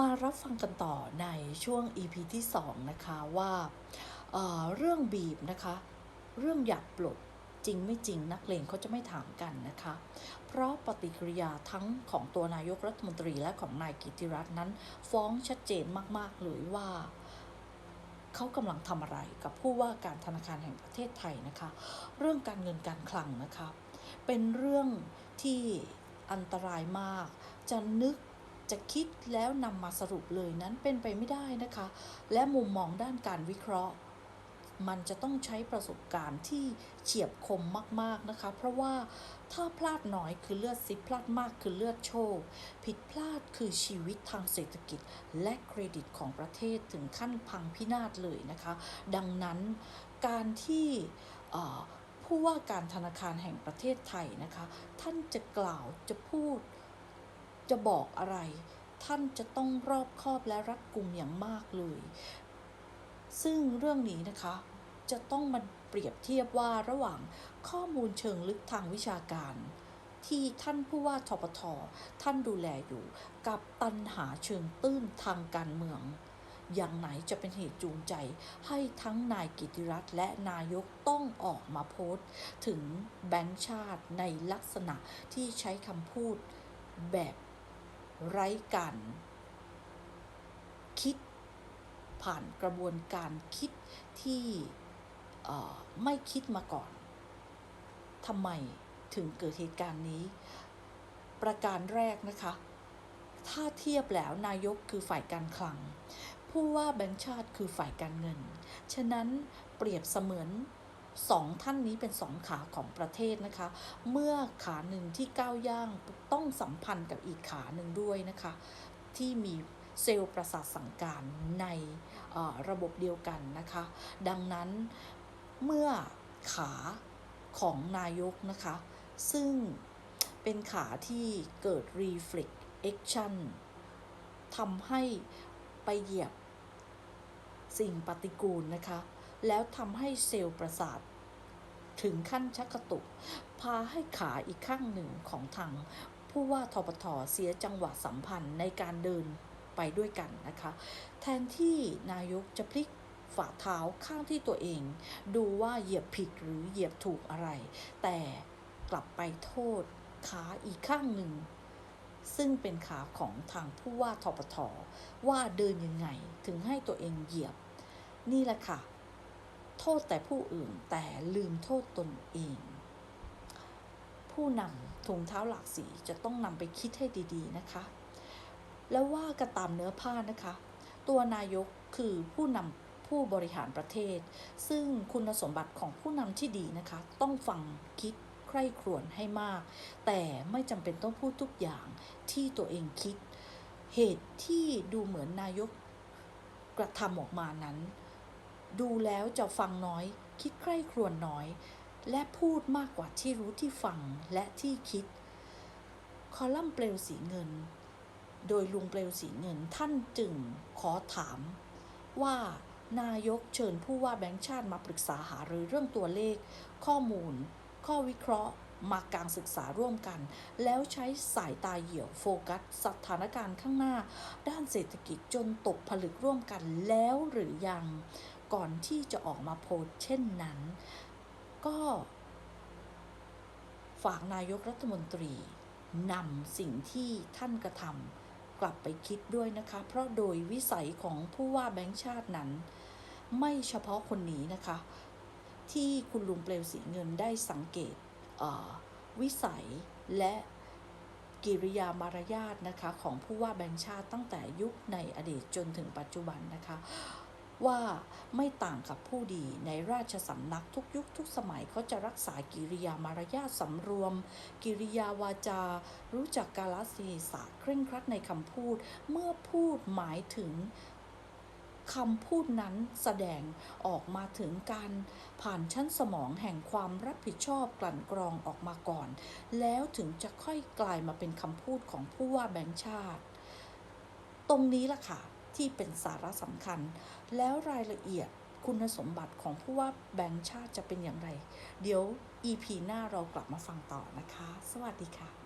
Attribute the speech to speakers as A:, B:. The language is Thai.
A: มารับฟังกันต่อในช่วง EP ที่ 2 นะคะว่าเอ่อเรื่องบีบนะคะ เรื่องอยากปลดจริงไม่จริงนักเลงเขาจะไม่ถามกันนะคะ เพราะปฏิกิริยาทั้งของตัวนายกรัฐมนตรีและของนายกิติรัตน์นั้น ฟ้องชัดเจนมาก ๆ เลยว่าเขากำลังทำอะไรกับผู้ว่าการธนาคารแห่งประเทศไทยนะคะ เรื่องการเงินการคลังนะคะ เป็นเรื่องที่อันตรายมาก จะนึก จะคิดแล้วนำมาสรุปเลยนั้นเป็นไปไม่ได้นะคะ และมุมมองด้านการวิเคราะห์ มันจะต้องใช้ประสบการณ์ที่เฉียบคมมากๆนะคะ เพราะว่าถ้าพลาดน้อยคือเลือดซิพลาดมากคือเลือดโชค ผิดพลาดคือชีวิตทางเศรษฐกิจ และเครดิตของประเทศถึงขั้นพังพินาศเลยนะคะ ดังนั้นการที่ผู้ว่าการธนาคารแห่งประเทศไทยนะคะ ท่านจะกล่าวจะพูด จะบอกอะไร ท่านจะต้องรอบคอบและรัดกุมอย่างมากเลย ซึ่งเรื่องนี้นะคะ จะต้องมาเปรียบเทียบว่าระหว่างข้อมูลเชิงลึกทางวิชาการ ที่ท่านผู้ว่าทปทท่านดูแลอยู่ กับตันหาเชิงตื้นทางการเมืองอย่างไหนจะเป็นเหตุจูงใจ ให้ทั้งนายกิติรัตน์และนายกต้องออกมาโพสต์ ถึงแบงค์ชาติในลักษณะที่ใช้คำพูดแบบ ไร้การคิดผ่านกระบวนการคิดที่ไม่คิดมาก่อนทำไมถึงเกิดเหตุการณ์นี้ ประการแรกนะคะ ถ้าเทียบแล้วนายกคือฝ่ายการคลัง ผู้ว่าแบงค์ชาติคือฝ่ายการเงิน ฉะนั้นเปรียบเสมือน สองท่านนี้เป็นสองขาของประเทศนะคะ เมื่อขาหนึ่งที่ก้าวย่างต้องสัมพันธ์กับอีกขาหนึ่งด้วยนะคะ ที่มีเซลล์ประสาทสั่งการในระบบเดียวกันนะคะ ดังนั้นเมื่อขาของนายกนะคะ ซึ่งเป็นขาที่เกิด reflex action ทำให้ไปเหยียบสิ่งปฏิกูลนะคะ แล้วทำให้เซลล์ประสาท ถึงขั้นชักกระตุก พาให้ขาอีกข้างหนึ่งของทางผู้ว่าทปทเสียจังหวะสัมพันธ์ในการเดินไปด้วยกันนะคะ แทนที่นายกจะพลิกฝ่าเท้าข้างที่ตัวเอง ดูว่าเหยียบผิดหรือเหยียบถูกอะไร แต่กลับไปโทษขาอีกข้างหนึ่ง ซึ่งเป็นขาของทางผู้ว่าทปทว่าเดินยังไงถึงให้ตัวเองเหยียบ นี่แหละค่ะ โทษแต่ผู้อื่นแต่ลืมโทษตนเอง ผู้นำถุงเท้าหลากสีจะต้องนำไปคิดให้ดีๆนะคะ แล้วว่ากันตามเนื้อผ้านะคะ ตัวนายกคือผู้นำผู้บริหารประเทศ ซึ่งคุณสมบัติของผู้นำที่ดีนะคะ ต้องฟังคิดใคร่ครวญให้มาก แต่ไม่จำเป็นต้องพูดทุกอย่างที่ตัวเองคิด เหตุที่ดูเหมือนนายกกระทำออกมานั้น ดูแล้วจะฟังน้อย คิดใคร่ครวญน้อย และพูดมากกว่าที่รู้ที่ฟังและที่คิด คอลัมน์เปลวสีเงิน โดยลุงเปลวสีเงินท่านจึงขอถาม ว่านายกเชิญผู้ว่าแบงค์ชาติมาปรึกษาหารือเรื่องตัวเลข ข้อมูล ข้อวิเคราะห์มาการศึกษาร่วมกัน แล้วใช้สายตาเหี่ยวโฟกัสสถานการณ์ข้างหน้า ด้านเศรษฐกิจจนตกผลึกร่วมกันแล้วหรือยัง ก่อนที่จะออกมาโพสเช่นนั้น ก็ฝากนายกรัฐมนตรีนำสิ่งที่ท่านกระทำกลับไปคิดด้วยนะคะ เพราะโดยวิสัยของผู้ว่าแบงค์ชาตินั้น ไม่เฉพาะคนนี้นะคะ ที่คุณลุงเปลวสีเงินได้สังเกตเวิสัยและกิริยามารยาทนะคะของผู้ว่าแบงค์ชาติตั้งแต่ยุคในอดีตจนถึงปัจจุบันนะคะ ว่าไม่ต่างกับผู้ดีในราชสำนักทุกยุคทุกสมัยเขาจะรักษากิริยามารยาทสำรวม กิริยาวาจา รู้จักกาลเทศะเคร่งครัดในคำพูด เมื่อพูดหมายถึงคำพูดนั้นแสดงออกมาถึงการผ่านชั้นสมองแห่งความรับผิดชอบกลั่นกรองออกมาก่อน แล้วถึงจะค่อยกลายมาเป็นคำพูดของผู้ว่าแบงค์ชาติ ตรงนี้ล่ะค่ะ ที่เป็นสาระสำคัญ แล้วรายละเอียดคุณสมบัติของผู้ว่าแบงค์ชาติจะเป็นอย่างไร เดี๋ยว EP หน้าเรากลับมาฟังต่อนะคะ สวัสดีค่ะ